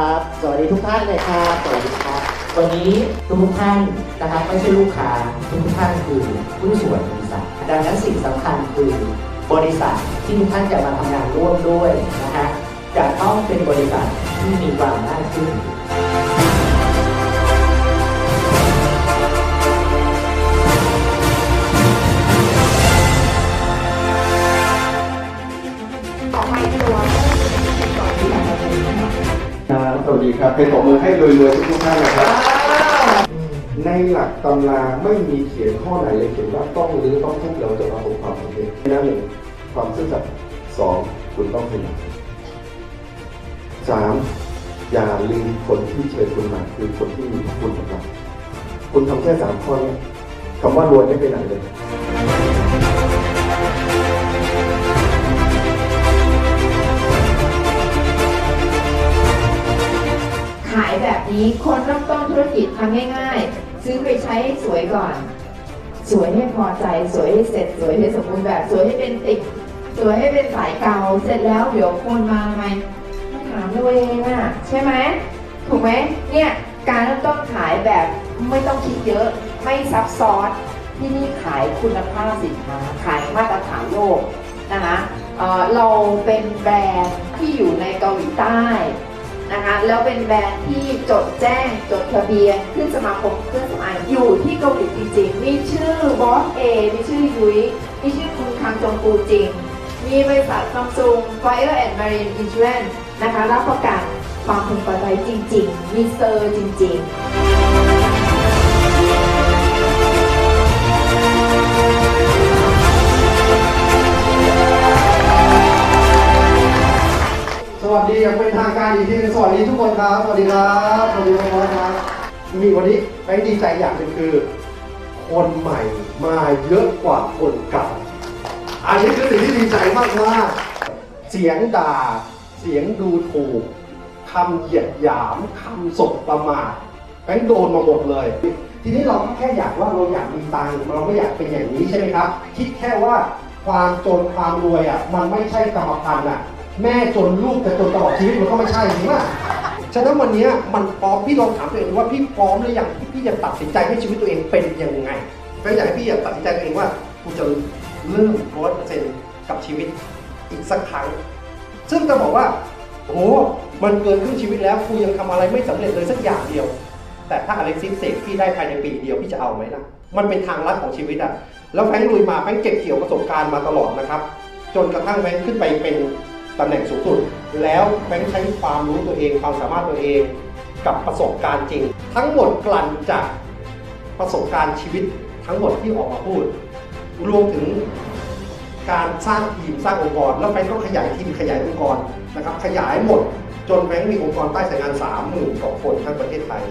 ครับ สวัสดีทุกท่านเลยครับ สวัสดีครับ วันนี้ทุกท่านนะครับไม่ใช่ลูกค้าทุกท่านคือผู้ส่วนบริษัท ดังนั้นสิ่งสำคัญคือบริษัทที่ทุกท่านจะมาทำงานร่วมด้วยนะฮะจะต้องเป็นบริษัทที่มีความน่าเชื่อถือครับสวั สดีครับเป็นปรบมือให้รวยๆทุกท่านนะครับ ในหลักตำราไม่มีเขียนข้อไหนเลยเขียนว่าต้องหรือต้องทุกเราจะประสบความสำเร็จนั่นหนึ่งความซื่อสัตย์สองคุณต้องขยันสามอย่าลืมคนที่เชิญคุณมาคือคนที่มีคุณกับเราคุณทำแค่สามข้อเนี้คำว่ารวยไม่ไปไหนเลย แบบนี้คนเริ่มต้นธุรกิจทำง่ายๆ ซื้อไปใช้ให้สวยก่อน สวยให้พอใจสวยให้เสร็จสวยให้สมบูรณ์แบบสวยให้เป็นติดสวยให้เป็นสายเก่าเสร็จแล้วเดี๋ยวคนมาทำไมมาถามตัวเองอะใช่ไหมถูกไหมเนี่ยการเริ่มต้นขายแบบไม่ต้องคิดเยอะไม่ซับซ้อนที่นี่ขายคุณภาพสินค้าขายมาตรฐานโลกนะคะเเราเป็นแบรนด์ที่อยู่ในเกาหลีใต้ นะคะแล้วเป็นแบรนด์ที่จดแจ้งจดทะเบียนขึ้นสมาคมเครื่องสำอางอยู่ที่เกาหลีจริงๆมีชื่อบอสเอมีชื่อยุ้ยมีชื่อคุณคังจงปูจริง มีบริษัทซัมซุง Fire and Marine Insurance นะคะรับประกันความพึงพอใจจริง ๆ มีเซอร์จริง ๆ อย่างเป็นทางการอีกทีนึงสวัสดีทุกคนครับ สวัสดีครับสวัสดีทุกคนครับมีวันนี้แบงค์ดีใจอย่างหนึ่งคือ คนใหม่มาเยอะกว่าคนเก่า อันนี้คือสิ่งที่ดีใจมากมากเสียงด่า เสียงดูถูกคำเหยียดหยามคำสบประมาทแบงค์โดนมาหมดเลย ทีนี้เราก็แค่อยากว่าเราอยากมีตังค์เราไม่อยากเป็นอย่างนี้ใช่ไหมครับ คิดแค่ว่าความจนความรวยอะมันไม่ใช่กรรมพันธุ์อะ แม่จนลูกจะจนตลอดชีวิตมันก็ไม่ใช่จริงป่ะฉะนั้นวันนี้มันพร้อมพี่ลองถามตัวเองว่าพี่พร้อมหรือยังที่พี่จะตัดสินใจให้ชีวิตตัวเองเป็นยังไงแม่อยากให้พี่อยากตัดสินใจตัวเองว่ากูจะเริ่มร้อยเปอร์เซ็นต์กับชีวิตอีกสักครั้ง ซึ่งจะบอกว่าโอ้มันเกินครึ่งชีวิตแล้วกูยังทำอะไรไม่สำเร็จเลยสักอย่างเดียว แต่ถ้าอเล็กซิสเสกพี่ได้ภายในปีเดียวพี่จะเอาไหมล่ะ มันเป็นทางลัดของชีวิตอะแล้วแฟงลุยมาแฟงเก็บเกี่ยวประสบการณ์มาตลอดนะครับ จนกระทั่งแฟงขึ้นไปเป็น ตำแหน่งสูงสุด แล้วแฟรงค์ใช้ความรู้ตัวเองความสามารถตัวเองกับประสบการณ์จริง ทั้งหมดกลั่นจากประสบการณ์ชีวิตทั้งหมดที่ออกมาพูด รวมถึงการสร้างทีมสร้างองค์กร แล้วแฟรงก์ก็ขยายทีมขยายองค์กรนะครับขยายหมดจนแฟรงก์มีองค์กรใต้สายงานสามหมื่นกว่าคนทั้งประเทศไทย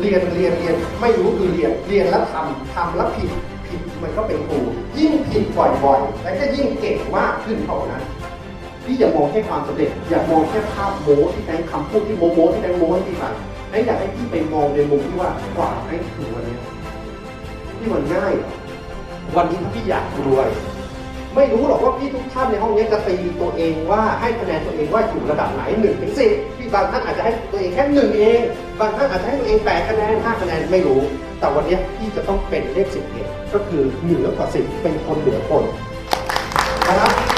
เรียนเรียนเรียนไม่รู้คือเรียนเรียนแล้วทำทำแล้วผิดผิดมันก็เป็นครูยิ่งผิดบ่อยๆแล้วก็ยิ่งเก่งมากขึ้นเท่านั้น พี่อย่ามองแค่ความสำเร็จ อย่ามองแค่ภาพโม้ที่แฟรงคำพูดที่โม้โม้ที่แฟรงโม้ให้พี่ฟังแฟรงก์อยากให้พี่ไปมองในมุมที่ว่ากว่าแฟรงก์ถึงวันนี้ที่มันง่าย วันนี้พี่อยากรวย ไม่รู้หรอกว่าพี่ทุกท่านในห้องนี้จะตีตัวเองว่าให้คะแนนตัวเองว่าอยู่ระดับไหนหนึ่งถึงสิบพี่บางท่านอาจจะให้ตัวเองแค่หนึ่งเอง บางท่านอาจจะให้ตัวเองแปดคะแนนห้าคะแนนไม่รู้ แต่วันนี้พี่จะต้องเป็นเลขสิบเอ็ดก็คือเหนือกว่าสิบเป็นคนเหนือคนนะครับ